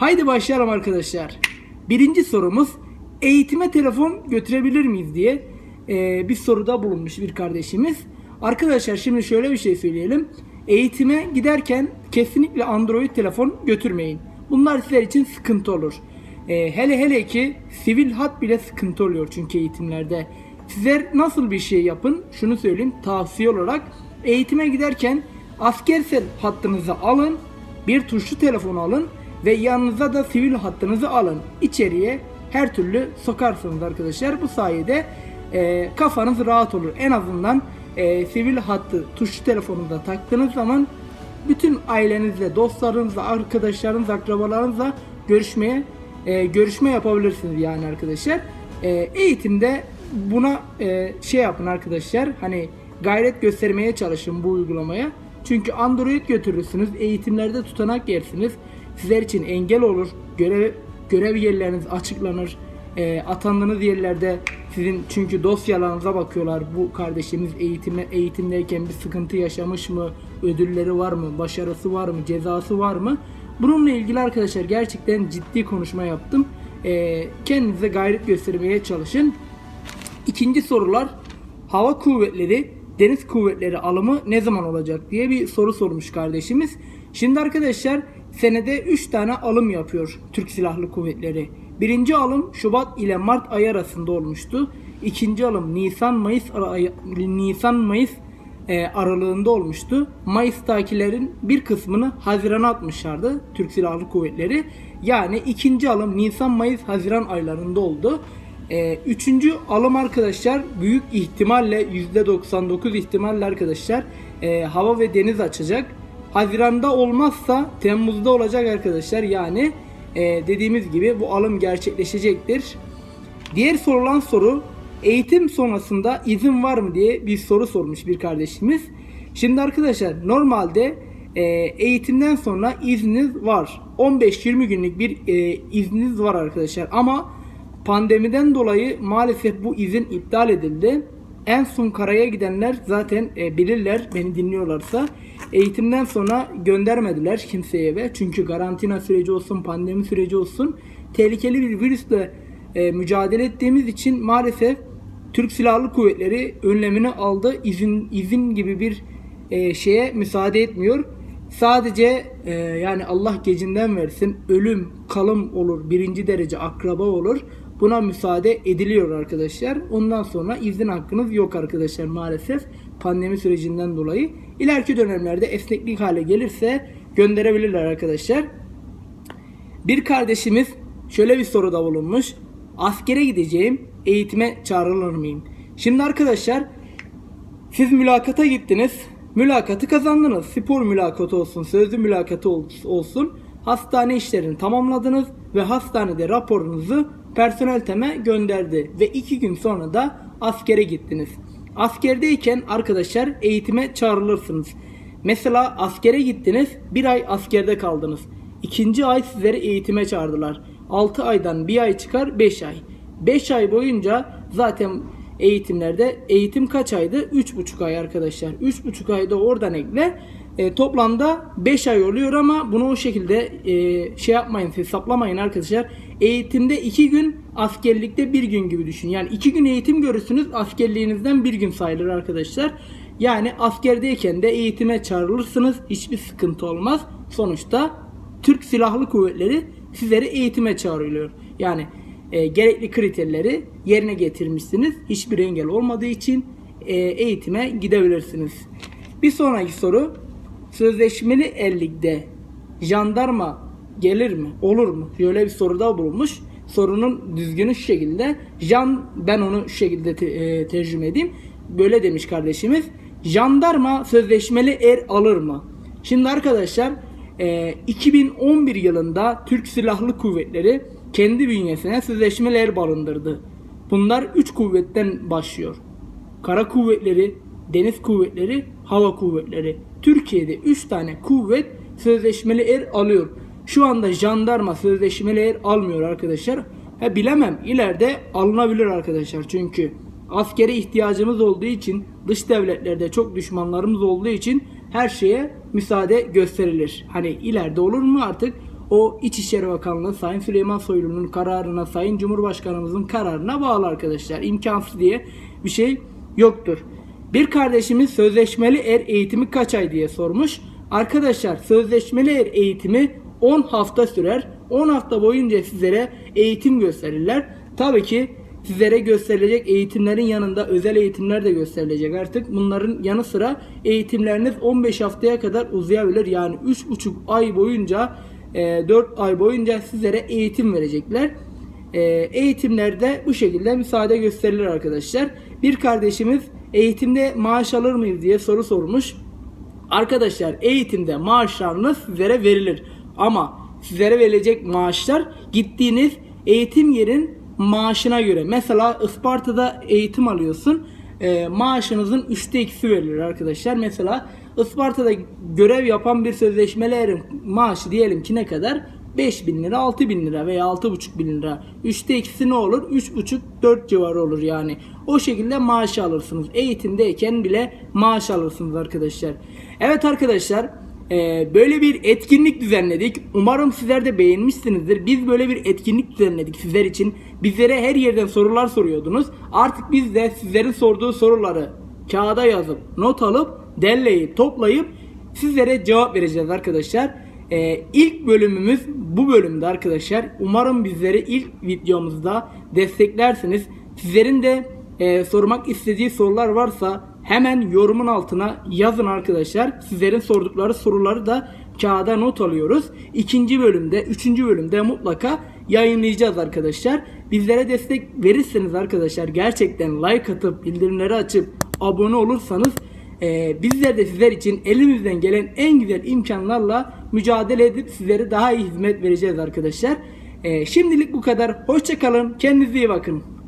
Haydi başlayalım arkadaşlar. Birinci sorumuz eğitime telefon götürebilir miyiz diye e, bir soruda bulunmuş bir kardeşimiz. Arkadaşlar şimdi şöyle bir şey söyleyelim. Eğitime giderken kesinlikle Android telefon götürmeyin. Bunlar sizler için sıkıntı olur. E, hele hele ki sivil hat bile sıkıntı oluyor çünkü eğitimlerde. Sizler nasıl bir şey yapın? Şunu söyleyeyim tavsiye olarak eğitime giderken askersel hattınızı alın, bir tuşlu telefon alın ve yanınıza da sivil hattınızı alın. İçeriye her türlü sokarsınız arkadaşlar. Bu sayede e, kafanız rahat olur. En azından e, sivil hattı tuşlu telefonunuza taktığınız zaman bütün ailenizle, dostlarınızla, arkadaşlarınızla, akrabalarınızla görüşmeye e, görüşme yapabilirsiniz yani arkadaşlar. E, eğitimde buna e, şey yapın arkadaşlar. Hani gayret göstermeye çalışın bu uygulamaya. Çünkü Android götürürsünüz, eğitimlerde tutanak yersiniz. Sizler için engel olur. Görev görev yerleriniz açıklanır. E, atandığınız yerlerde sizin çünkü dosyalarınıza bakıyorlar. Bu kardeşimiz eğitime eğitimdeyken bir sıkıntı yaşamış mı? Ödülleri var mı? Başarısı var mı? Cezası var mı? Bununla ilgili arkadaşlar gerçekten ciddi konuşma yaptım. E, kendinize gayret göstermeye çalışın. İkinci sorular hava kuvvetleri, deniz kuvvetleri alımı ne zaman olacak diye bir soru sormuş kardeşimiz. Şimdi arkadaşlar senede 3 tane alım yapıyor Türk Silahlı Kuvvetleri. Birinci alım Şubat ile Mart ayı arasında olmuştu. İkinci alım Nisan Mayıs ayı- Nisan Mayıs e, aralığında olmuştu. Mayıs'takilerin bir kısmını Haziran'a atmışlardı Türk Silahlı Kuvvetleri. Yani ikinci alım Nisan Mayıs Haziran aylarında oldu. Ee, üçüncü alım arkadaşlar büyük ihtimalle %99 ihtimalle arkadaşlar e, hava ve deniz açacak. Haziranda olmazsa Temmuz'da olacak arkadaşlar. Yani e, dediğimiz gibi bu alım gerçekleşecektir. Diğer sorulan soru eğitim sonrasında izin var mı diye bir soru sormuş bir kardeşimiz. Şimdi arkadaşlar normalde e, eğitimden sonra izniniz var. 15-20 günlük bir e, izniniz var arkadaşlar ama pandemiden dolayı maalesef bu izin iptal edildi. En son karaya gidenler zaten e, bilirler beni dinliyorlarsa eğitimden sonra göndermediler kimseye eve. Çünkü karantina süreci olsun pandemi süreci olsun tehlikeli bir virüsle e, mücadele ettiğimiz için maalesef Türk Silahlı Kuvvetleri önlemini aldı. İzin izin gibi bir e, şeye müsaade etmiyor. Sadece e, yani Allah gecinden versin ölüm, kalım olur, birinci derece akraba olur. Buna müsaade ediliyor arkadaşlar. Ondan sonra izin hakkınız yok arkadaşlar maalesef pandemi sürecinden dolayı. İleriki dönemlerde esneklik hale gelirse gönderebilirler arkadaşlar. Bir kardeşimiz şöyle bir soruda bulunmuş. Askere gideceğim, eğitime çağrılır mıyım? Şimdi arkadaşlar siz mülakata gittiniz. Mülakatı kazandınız. Spor mülakatı olsun, sözlü mülakatı ol- olsun. Hastane işlerini tamamladınız ve hastanede raporunuzu personel teme gönderdi. Ve iki gün sonra da askere gittiniz. Askerdeyken arkadaşlar eğitime çağrılırsınız. Mesela askere gittiniz, bir ay askerde kaldınız. İkinci ay sizleri eğitime çağırdılar. 6 aydan bir ay çıkar 5 ay. 5 ay boyunca zaten eğitimlerde eğitim kaç aydı? 3,5 ay arkadaşlar. 3,5 ayda oradan ekle. E, toplamda 5 ay oluyor ama bunu o şekilde e, şey yapmayın hesaplamayın arkadaşlar. Eğitimde 2 gün askerlikte 1 gün gibi düşün. Yani 2 gün eğitim görürsünüz askerliğinizden 1 gün sayılır arkadaşlar. Yani askerdeyken de eğitime çağrılırsınız. Hiçbir sıkıntı olmaz. Sonuçta Türk Silahlı Kuvvetleri sizleri eğitime çağırıyor. Yani e, gerekli kriterleri yerine getirmişsiniz. Hiçbir engel olmadığı için e, eğitime gidebilirsiniz. Bir sonraki soru sözleşmeli erlikte jandarma gelir mi? Olur mu? Şöyle bir soruda bulunmuş. Sorunun düzgünü şu şekilde. Jan ben onu şu şekilde te- e, tercüme edeyim. Böyle demiş kardeşimiz. Jandarma sözleşmeli er alır mı? Şimdi arkadaşlar e, 2011 yılında Türk Silahlı Kuvvetleri kendi bünyesine sözleşmeli er barındırdı. Bunlar 3 kuvvetten başlıyor. Kara kuvvetleri, deniz kuvvetleri, hava kuvvetleri. Türkiye'de 3 tane kuvvet sözleşmeli er alıyor. Şu anda jandarma sözleşmeli er almıyor arkadaşlar. Ha bilemem ileride alınabilir arkadaşlar. Çünkü askere ihtiyacımız olduğu için dış devletlerde çok düşmanlarımız olduğu için her şeye müsaade gösterilir. Hani ileride olur mu artık o İçişleri Bakanlığı Sayın Süleyman Soylu'nun kararına, Sayın Cumhurbaşkanımızın kararına bağlı arkadaşlar. İmkansız diye bir şey yoktur. Bir kardeşimiz sözleşmeli er eğitimi kaç ay diye sormuş. Arkadaşlar sözleşmeli er eğitimi 10 hafta sürer. 10 hafta boyunca sizlere eğitim gösterirler. Tabii ki sizlere gösterilecek eğitimlerin yanında özel eğitimler de gösterilecek artık. Bunların yanı sıra eğitimleriniz 15 haftaya kadar uzayabilir. Yani 3,5 ay boyunca e, 4 ay boyunca sizlere eğitim verecekler. E, eğitimlerde bu şekilde müsaade gösterilir arkadaşlar. Bir kardeşimiz eğitimde maaş alır mıyız diye soru sormuş. Arkadaşlar eğitimde maaşlarınız sizlere verilir. Ama sizlere verilecek maaşlar gittiğiniz eğitim yerin maaşına göre. Mesela Isparta'da eğitim alıyorsun. e, maaşınızın üçte ikisi verilir arkadaşlar. Mesela Isparta'da görev yapan bir sözleşmeli erin maaşı diyelim ki ne kadar? 5 bin lira, 6 bin lira veya 6,5 bin lira. Üçte ikisi ne olur? 3,5-4 civarı olur yani. O şekilde maaş alırsınız. Eğitimdeyken bile maaş alırsınız arkadaşlar. Evet arkadaşlar e, böyle bir etkinlik düzenledik. Umarım sizler de beğenmişsinizdir. Biz böyle bir etkinlik düzenledik sizler için. Bizlere her yerden sorular soruyordunuz. Artık biz de sizlerin sorduğu soruları kağıda yazıp not alıp derleyip toplayıp sizlere cevap vereceğiz arkadaşlar. Ee, ilk bölümümüz bu bölümde arkadaşlar. Umarım bizleri ilk videomuzda desteklersiniz. Sizlerin de e, sormak istediği sorular varsa hemen yorumun altına yazın arkadaşlar. Sizlerin sordukları soruları da kağıda not alıyoruz. İkinci bölümde, üçüncü bölümde mutlaka yayınlayacağız arkadaşlar. Bizlere destek verirseniz arkadaşlar gerçekten like atıp bildirimleri açıp abone olursanız ee, bizler de sizler için elimizden gelen en güzel imkanlarla mücadele edip sizlere daha iyi hizmet vereceğiz arkadaşlar. Ee, şimdilik bu kadar. Hoşçakalın. Kendinize iyi bakın.